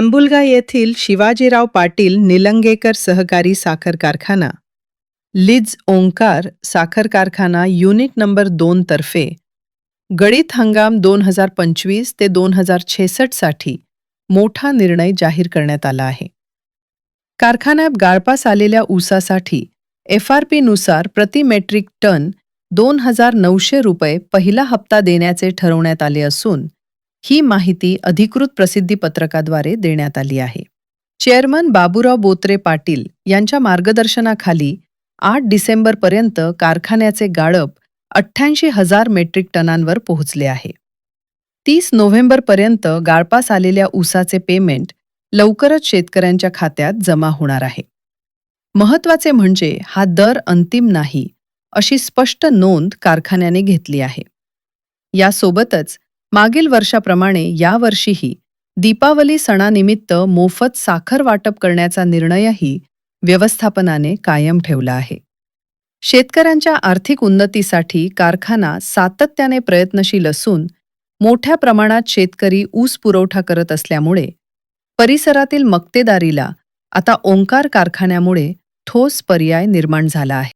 आंबुलगा येथील शिवाजीराव पाटील निलंगेकर सहकारी साखर कारखाना लिज ओंकार साखर कारखाना युनिट नंबर दोन तर्फे गळीत हंगाम दोन हजार पंचवीस ते दोन हजारसाठी मोठा निर्णय जाहीर करण्यात आला आहे. कारखान्यात गाळपास आलेल्या ऊसासाठी एफ आरनुसार प्रति मेट्रिक टन दोन हजार नऊशे रुपये पहिला हप्ता देण्याचे ठरवण्यात आले असून ही माहिती अधिकृत प्रसिद्धीपत्रकाद्वारे देण्यात आली आहे. चेअरमन बाबूराव बोत्रे पाटील यांच्या मार्गदर्शनाखाली आठ डिसेंबरपर्यंत कारखान्याचे गाळप अठ्ठ्याऐंशी हजार मेट्रिक टनांवर पोहोचले आहे. तीस नोव्हेंबरपर्यंत गाळपास आलेल्या ऊसाचे पेमेंट लवकरच शेतकऱ्यांच्या खात्यात जमा होणार आहे. महत्त्वाचे म्हणजे हा दर अंतिम नाही अशी स्पष्ट नोंद कारखान्याने घेतली आहे. यासोबतच मागील वर्षाप्रमाणे यावर्षीही दीपावली सणानिमित्त मोफत साखर वाटप करण्याचा निर्णयही व्यवस्थापनाने कायम ठेवला आहे. शेतकऱ्यांच्या आर्थिक उन्नतीसाठी कारखाना सातत्याने प्रयत्नशील असून मोठ्या प्रमाणात शेतकरी ऊस पुरवठा करत असल्यामुळे परिसरातील मक्तेदारीला आता ओंकार कारखान्यामुळे ठोस पर्याय निर्माण झाला आहे.